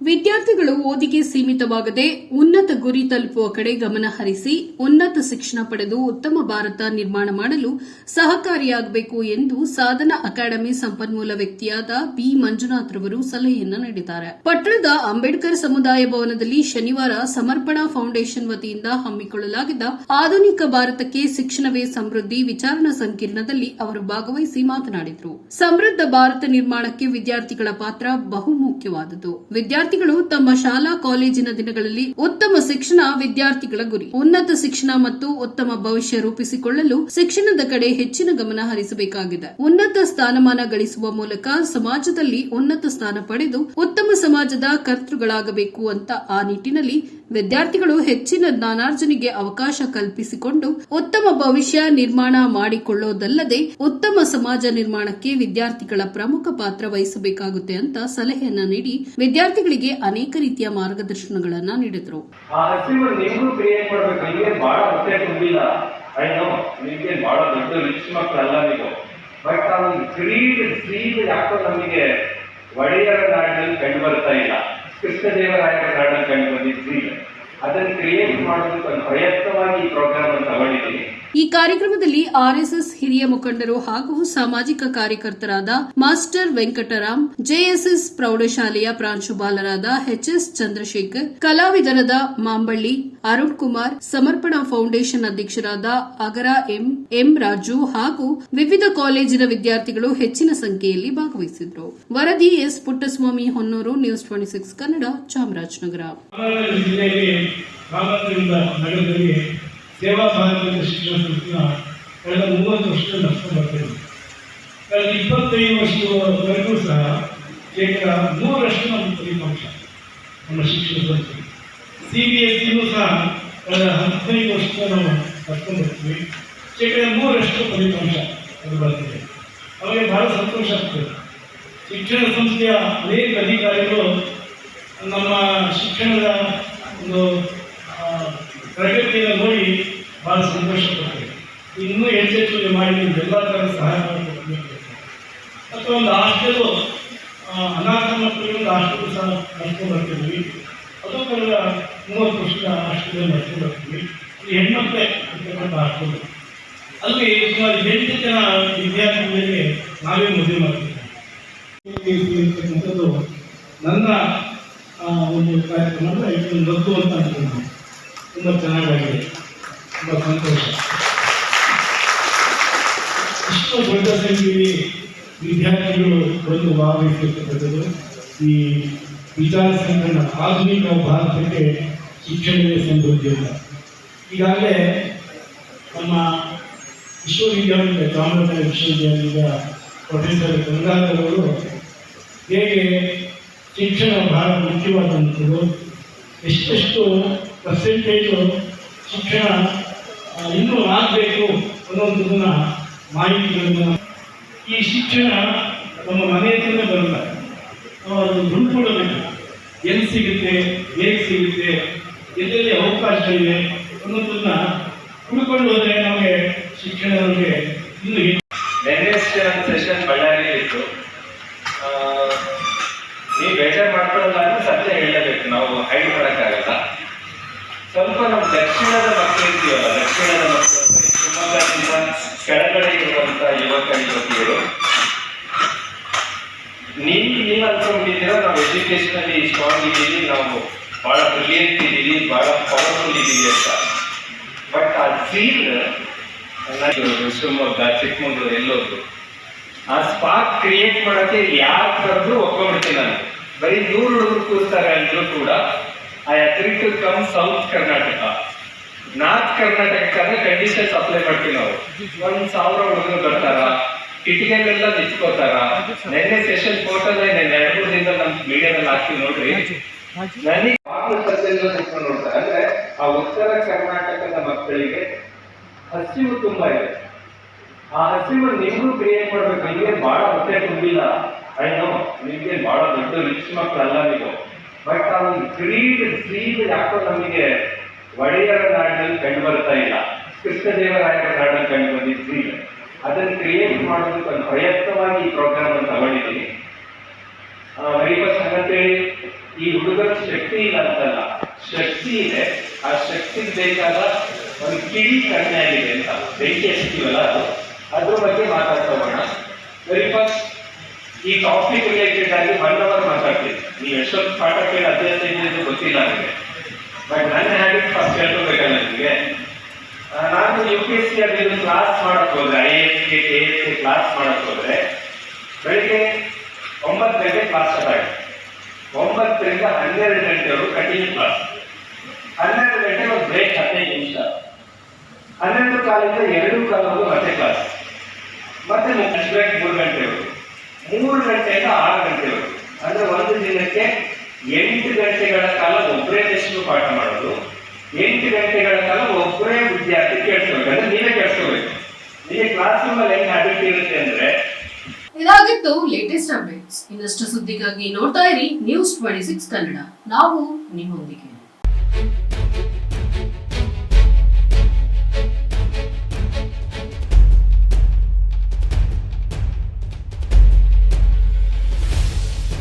ವಿದ್ಯಾರ್ಥಿಗಳು ಓದಿಗೆ ಸೀಮಿತವಾಗದೆ ಉನ್ನತ ಗುರಿ ತಲುಪುವ ಕಡೆ ಗಮನ ಹರಿಸಿ ಉನ್ನತ ಶಿಕ್ಷಣ ಪಡೆದು ಉತ್ತಮ ಭಾರತ ನಿರ್ಮಾಣ ಮಾಡಲು ಸಹಕಾರಿಯಾಗಬೇಕು ಎಂದು ಸಾಧನ ಅಕಾಡೆಮಿ ಸಂಪನ್ಮೂಲ ವ್ಯಕ್ತಿಯಾದ ಬಿ. ಮಂಜುನಾಥ್ ರವರು ಸಲಹೆಯನ್ನ ನೀಡಿದ್ದಾರೆ. ಪಟ್ಟಣದ ಅಂಬೇಡ್ಕರ್ ಸಮುದಾಯ ಭವನದಲ್ಲಿ ಶನಿವಾರ ಸಮರ್ಪಣಾ ಫೌಂಡೇಶನ್ ವತಿಯಿಂದ ಹಮ್ಮಿಕೊಳ್ಳಲಾಗಿದ್ದ ಆಧುನಿಕ ಭಾರತಕ್ಕೆ ಶಿಕ್ಷಣವೇ ಸಮೃದ್ಧಿ ವಿಚಾರಣಾ ಸಂಕಿರಣದಲ್ಲಿ ಅವರು ಭಾಗವಹಿಸಿ ಮಾತನಾಡಿದರು. ಸಮೃದ್ಧ ಭಾರತ ನಿರ್ಮಾಣಕ್ಕೆ ವಿದ್ಯಾರ್ಥಿಗಳ ಪಾತ್ರ ಬಹುಮುಖ್ಯವಾದುದು ವಿದ್ಯಾರ್ಥಿಗಳು ತಮ್ಮ ಶಾಲಾ ಕಾಲೇಜಿನ ದಿನಗಳಲ್ಲಿ ಉತ್ತಮ ಶಿಕ್ಷಣ ವಿದ್ಯಾರ್ಥಿಗಳ ಗುರಿ. ಉನ್ನತ ಶಿಕ್ಷಣ ಮತ್ತು ಉತ್ತಮ ಭವಿಷ್ಯ ರೂಪಿಸಿಕೊಳ್ಳಲು ಶಿಕ್ಷಣದ ಕಡೆ ಹೆಚ್ಚಿನ ಗಮನ ಹರಿಸಬೇಕಾಗಿದೆ. ಉನ್ನತ ಸ್ಥಾನಮಾನ ಗಳಿಸುವ ಮೂಲಕ ಸಮಾಜದಲ್ಲಿ ಉನ್ನತ ಸ್ಥಾನ ಪಡೆದು ಉತ್ತಮ ಸಮಾಜದ ಕರ್ತೃಗಳಾಗಬೇಕು ಅಂತ ಆ ನಿಟ್ಟಿನಲ್ಲಿ ವಿದ್ಯಾರ್ಥಿಗಳು ಹೆಚ್ಚಿನ ಜ್ಞಾನಾರ್ಜನೆಗೆ ಅವಕಾಶ ಕಲ್ಪಿಸಿಕೊಂಡು ಉತ್ತಮ ಭವಿಷ್ಯ ನಿರ್ಮಾಣ ಮಾಡಿಕೊಳ್ಳೋದಲ್ಲದೆ ಉತ್ತಮ ಸಮಾಜ ನಿರ್ಮಾಣಕ್ಕೆ ವಿದ್ಯಾರ್ಥಿಗಳ ಪ್ರಮುಖ ಪಾತ್ರ ವಹಿಸಬೇಕಾಗುತ್ತೆ ಅಂತ ಸಲಹೆಯನ್ನ ನೀಡಿ ವಿದ್ಯಾರ್ಥಿಗಳಿಗೆ ಅನೇಕ ರೀತಿಯ ಮಾರ್ಗದರ್ಶನಗಳನ್ನ ನೀಡಿದರು. ಬಟ್ ನಮಗೆ ಒಡೆಯರ ನಾಡಿನಲ್ಲಿ ಕಂಡು ಬರ್ತಾ ಇಲ್ಲ. ಕೃಷ್ಣದೇವರಾಯರ ನಾಡಲ್ಲಿ ಕಂಡು ಬಂದಿದ್ದ ಸೀಡ್ ಅದನ್ನು ಕ್ರಿಯೇಟ್ ಮಾಡೋದಕ್ಕೆ ಒಂದು ಪ್ರಯತ್ನವಾಗಿ ಈ ಪ್ರೋಗ್ರಾಮ್ ಅನ್ನು ತಗೊಂಡಿದ್ದೀನಿ ಈ ಕಾರ್ಯಕ್ರಮದಲ್ಲಿ ಆರ್ಎಸ್ಎಸ್ ಹಿರಿಯ ಮುಖಂಡರು ಹಾಗೂ ಸಾಮಾಜಿಕ ಕಾರ್ಯಕರ್ತರಾದ ಮಾಸ್ಟರ್ ವೆಂಕಟರಾಮ್, ಜೆಎಸ್ಎಸ್ ಪ್ರೌಢಶಾಲೆಯ ಪ್ರಾಂಶುಪಾಲರಾದ ಎಚ್ಎಸ್ ಚಂದ್ರಶೇಖರ್, ಕಲಾವಿದರಾದ ಮಾಂಬಳ್ಳಿ, ಅರುಣ್ ಕುಮಾರ್, ಸಮರ್ಪಣಾ ಫೌಂಡೇಶನ್ ಅಧ್ಯಕ್ಷರಾದ ಅಗರ ಎಂ ಎಂ ರಾಜು ಹಾಗೂ ವಿವಿಧ ಕಾಲೇಜಿನ ವಿದ್ಯಾರ್ಥಿಗಳು ಹೆಚ್ಚಿನ ಸಂಖ್ಯೆಯಲ್ಲಿ ಭಾಗವಹಿಸಿದ್ರು. ವರದಿ S Puttaswamy Honnur, news twenty six Kannada, Chamarajanagar. ಸೇವಾ ಭಾರತೀಯ ಶಿಕ್ಷಣ ಸಂಸ್ಥೆನ ಕಳೆದ ಮೂವತ್ತು ವರ್ಷ ನಡೆಸ್ತಾ ಬರ್ತೇನೆ ಕಳೆದ ಇಪ್ಪತ್ತೈದು ವರ್ಷದವರೆಗೂ ಸಹ ಶೇಕಡ ಮೂರರಷ್ಟು ನಮ್ಮ ಫಲಿತಾಂಶ, ನಮ್ಮ ಶಿಕ್ಷಣ ಸಂಸ್ಥೆ ಸಿ ಬಿ ಎಸ್ ಸಿನೂ ಸಹ ಕಳೆದ ಹದಿನೈದು ವರ್ಷದ ನಾವು ಕರ್ಕೊಂಡು ಬರ್ತೀವಿ ಶೇಕಡ ಮೂರರಷ್ಟು ಫಲಿತಾಂಶ ಅದು ಬರ್ತಿದೆ ಅವರಿಗೆ ಬಹಳ ಸಂತೋಷ ಆಗ್ತದೆ. ಶಿಕ್ಷಣ ಸಂಸ್ಥೆಯ ಅನೇಕ ಅಧಿಕಾರಿಗಳು ನಮ್ಮ ಶಿಕ್ಷಣದ ಒಂದು ಪ್ರಗತಿಯನ್ನು ಭಾಳ ಸಂತೋಷ ಪಡ್ತೇವೆ ಇನ್ನೂ ಹೆಚ್ಚೆಚ್ಚು ಮಾಡಿ ಎಲ್ಲ ಥರ ಸಹಾಯ ಮಾಡಬೇಕು ಅಥವಾ ಒಂದು ಹಾಸ್ಟೆಲು ಅನಾಥ ಮಕ್ಕಳಿಗೆ ಒಂದು ಹಾಸ್ಟೆಲ್ ಸಹ ನಡ್ಕೊಂಡು ಬರ್ತಿದ್ವಿ ಅದು ಕಳೆದ ಮೂವತ್ತು ವರ್ಷದ ಹಾಸ್ಟೆಲ್ ನಡ್ಕೊಂಡು ಬರ್ತೀವಿ. ಹೆಣ್ಮಕ್ಳೇ ಅಂತಕ್ಕಂಥ ಹಾಸ್ಟೆಲ್. ಅಲ್ಲಿ ಸುಮಾರು ಎಂಟು ಜನ ವಿದ್ಯಾರ್ಥಿಗಳಿಗೆ ನಾವೇ ಮದುವೆ ಮಾಡ್ತೀವಿ. ನನ್ನ ಒಂದು ಕಾರ್ಯಕ್ರಮ ಅಂದರೆ ಗೊತ್ತು ಅಂತ ಅಂತ ಅನ್ಕೊಂಡು ತುಂಬ ಚೆನ್ನಾಗಾಗಿದೆ. ತುಂಬ ಸಂತೋಷ ಇಷ್ಟು ದೊಡ್ಡ ಸಂಖ್ಯೆಯಲ್ಲಿ ವಿದ್ಯಾರ್ಥಿಗಳು ಬಂದು ಭಾಗವಹಿಸಿರ್ತಕ್ಕಂಥದ್ದು. ಈ ವಿಚಾರ ಸಂಕಲನ ಆಧುನಿಕ ಭಾರತಕ್ಕೆ ಶಿಕ್ಷಣವೇ ಸಮೃದ್ಧಿ ಇಲ್ಲ ಈಗಾಗಲೇ ನಮ್ಮ ವಿಶ್ವವಿದ್ಯಾಲಯ ಚಾಮರಾಜನಗರ ವಿಶ್ವವಿದ್ಯಾಲಯದ ಪ್ರೊಫೆಸರ್ ಗಂಗಾಧರ್ ಅವರು ಹೇಗೆ ಶಿಕ್ಷಣ ಬಹಳ ಮುಖ್ಯವಾದಂಥದ್ದು, ಎಷ್ಟೆಷ್ಟು ಪರ್ಸೆಂಟೇಜು ಶಿಕ್ಷಣ ಇನ್ನೂ ಆಗಬೇಕು ಅನ್ನೋದನ್ನ ಮಾಹಿತಿಗಳನ್ನು ಈ ಶಿಕ್ಷಣ ನಮ್ಮ ಮನೆಯಿಂದಲೇ ಬರಲ್ಲ. ನಾವು ಅದನ್ನು ದುಡ್ಕೊಡಬೇಕು ಎಲ್ಲಿ ಸಿಗುತ್ತೆ, ಹೇಗೆ ಸಿಗುತ್ತೆ, ಎಲ್ಲೆಲ್ಲಿ ಅವಕಾಶ ಇದೆ ಅನ್ನೋದನ್ನ ಹುಡ್ಕೊಂಡು ಹೋದ್ರೆ ನಮಗೆ ಶಿಕ್ಷಣ ನಮಗೆ ಇನ್ನೂ ನೆನ್ನೆ ಸೆಷನ್ ಬಳ್ಳಾರಿಯಲ್ಲಿ ಇತ್ತು ನೀವು ದಕ್ಷಿಣದ ಮಕ್ಕಳು ಇದೆಯಲ್ಲ ದಕ್ಷಿಣದ ಮಕ್ಕಳು ಶಿವಮೊಗ್ಗದಿಂದ ಕೆಳಗಡೆ ಇರುವಂತ ಯುವಕ ಯುವತಿಯರು. ನೀವು ನೀವು ಅನ್ಕೊಂಡಿದ್ದೀರಾ? ನಾವು ಎಜುಕೇಶನಲ್ಲಿ ಸ್ಟ್ರಾಂಗ್ ಇದ್ದೀವಿ, ನಾವು ಬಹಳ ಬ್ರಿಲಿಯಂಟ್ ಇದ್ದೀವಿ ಬಹಳ ಪವರ್ಫುಲ್ ಇದ್ದೀವಿ ಅಂತ. ಬಟ್ ಆ ಫೀಲ್ ಶಿವಮೊಗ್ಗ, ಚಿಕ್ಕಮಗಳೂರು ಎಲ್ಲೋದ್ರು. ಆ ಸ್ಪಾಕ್ ಕ್ರಿಯೇಟ್ ಮಾಡಕ್ಕೆ ಯಾರು ಕರೆದ್ರು ಒಪ್ಕೊಂಡ್ಬಿಡ್ತೀನಿ ನಾನು. ಬರೀ ದೂರ ಹುಡುಗರು ಕೂರ್ತಾರೆ ಅಂದ್ರೂ ಕೂಡ I agree to come south Karnataka north ಕರ್ನಾಟಕಕ್ಕೆ ಕಂಡೀಷನ್ಸ್ ಅಪ್ಲೈ ಮಾಡ್ತೀವಿ ನಾವು. ಒಂದ್ ಸಾವಿರ ಹುಡುಗರು ಬರ್ತಾರ? ಕಿಟಕಿಯಲ್ಲೆಲ್ಲ ನಿಂತ್ಕೋತಾರ? ನಿನ್ನೆ ಸೆಷನ್ ಫೋಟೋದ ನೆನ್ನೆ ಎರಡು ಮೂರು ದಿನದ ನಮ್ಮ ಮೀಡಿಯಾದಲ್ಲಿ ಹಾಕ್ತೀವಿ ನೋಡ್ರಿ. ನನಗೆ ನೋಡ್ತಾರೆ ಅಂದ್ರೆ ಆ ಉತ್ತರ ಕರ್ನಾಟಕದ ಮಕ್ಕಳಿಗೆ ಹಸಿವು ತುಂಬಾ ಇದೆ. ಆ ಹಸಿವು ನಿಮ್ಗೂ ಕ್ರಿಯೇಟ್ ಮಾಡ್ಬೇಕು. ನಿಮಗೆ ಬಹಳ ಹೊಟ್ಟೆ ತುಂಬಿಲ್ಲ. ನೋ ನಿಮ್ಗೆ ಬಹಳ ದೊಡ್ಡ ರಿಚ್ ಮಕ್ಕಳಲ್ಲ ನೀವು. ಬಟ್ ಆ ಒಂದು ಗ್ರೀಡ್ ಸೀಡ್ ಯಾಕೋ ನಮಗೆ ಒಡೆಯರ ನಾಡಿನಲ್ಲಿ ಕಂಡು ಬರ್ತಾ ಇಲ್ಲ. ಕೃಷ್ಣದೇವರಾಯರ ನಾಡಲ್ಲಿ ಕಂಡು ಬಂದಿದ್ದ ಸ್ಲೀವ್ ಅದನ್ನು ಕ್ರಿಯೇಟ್ ಮಾಡೋದಕ್ಕೆ ಒಂದು ಪ್ರಯತ್ನವಾಗಿ ಈ ಪ್ರೋಗ್ರಾಮ್ ಅನ್ನು ತಗೊಂಡಿದ್ದೀನಿ. ಶಕ್ತಿ ಇಲ್ಲ ಅಂತಲ್ಲ. ಶಕ್ತಿ ಇದೆ. ಆ ಶಕ್ತಿಗೆ ಬೇಕಾದ ಒಂದು ಕಿಡಿ ಕಡಿಮೆ ಆಗಿದೆ ಅಂತ ಬೆಂಕಿ ಹಚ್ತೀವಲ್ಲ ಅದು. ಅದ್ರ ಬಗ್ಗೆ ಮಾತಾಡ್ತಾ ಹೋಗೋಣ. ವೆರಿ ಫಸ್ಟ್ ಈ ಟಾಪಿಕ್ ರಿಲೇಟೆಡ್ ಆಗಿ ಒನ್ ಅವರ್ ಮಾತಾಡ್ತೀನಿ ನೀವು ಎಷ್ಟೊಂದು ಪಾಠ ಕೇಳಿ ಅಭ್ಯಾಸ ಏನಿದೆ ಗೊತ್ತಿಲ್ಲ ನನಗೆ ಬಟ್ ನನ್ನ ಹ್ಯಾಬಿಟ್ ಫಸ್ಟ್ ಹೇಳ್ಕೋಬೇಕಲ್ಲ ನಿಮಗೆ. ನಾನು ಯು ಪಿ ಎಸ್ ಸಿ ಅಲ್ಲಿ ಕ್ಲಾಸ್ ಮಾಡಕ್ ಹೋದ್ರೆ I S K K S C class ಮಾಡಕ್ ಹೋದ್ರೆ ಬೆಳಿಗ್ಗೆ ಒಂಬತ್ತು ಗಂಟೆ ಕ್ಲಾಸ್ ಸ್ಟಾರ್ಟ್ ಆಗುತ್ತೆ ಒಂಬತ್ತರಿಂದ ಹನ್ನೆರಡು ಗಂಟೆವರೆಗೂ ಕಂಟಿನ್ಯೂ ಕ್ಲಾಸ್ ಹನ್ನೆರಡು ಗಂಟೆ ಒಂದು ಬ್ರೇಕ್ ಹದಿನೈದು ನಿಮಿಷ. ಹನ್ನೆರಡು ಕಾಲಿಂದ ಎರಡು ಕಾಲವರೆಗೂ ಮತ್ತೆ ಕ್ಲಾಸ್ ಮತ್ತೆ ಲಂಚ್ ಬ್ರೇಕ್ ಮೂರು ಗಂಟೆವರೆಗೂ ಮೂರು ಗಂಟೆಯಿಂದ ಆರು ಗಂಟೆವರೆಗೂ ಅಂದ್ರೆ ಒಂದು ದಿನಕ್ಕೆ ಎಂಟು ಗಂಟೆಗಳ ಕಾಲ ಒಬ್ಬರೇ ಟೆಸ್ಟ್ ಪಾಠ ಮಾಡೋದು. ಎಂಟು ಗಂಟೆಗಳ ಕಾಲ ಒಬ್ಬರೇ ವಿದ್ಯಾರ್ಥಿ ಕೇಳಿಸ್ಕೋಬೇಕು ಅಂದ್ರೆ ನೀವೇ ಕೇಳಿಸ್ಕೋಬೇಕು ನಿಮಗೆ ಕ್ಲಾಸ್ ರೂಮಲ್ಲಿ ಹೆಂಗ್ ಹ್ಯಾಬಿಟ್ ಇರುತ್ತೆ ಅಂದ್ರೆ ಇದಾಗಿತ್ತು ಲೇಟೆಸ್ಟ್ ಅಪ್ಡೇಟ್ಸ್ ಇನ್ನಷ್ಟು ಸುದ್ದಿಗಾಗಿ ನೋಡ್ತಾ ಇರಿ ನ್ಯೂಸ್ ಟ್ವೆಂಟಿ ಸಿಕ್ಸ್ ಕನ್ನಡ. ನಾವು ನಿಮ್ಮೊಂದಿಗೆ.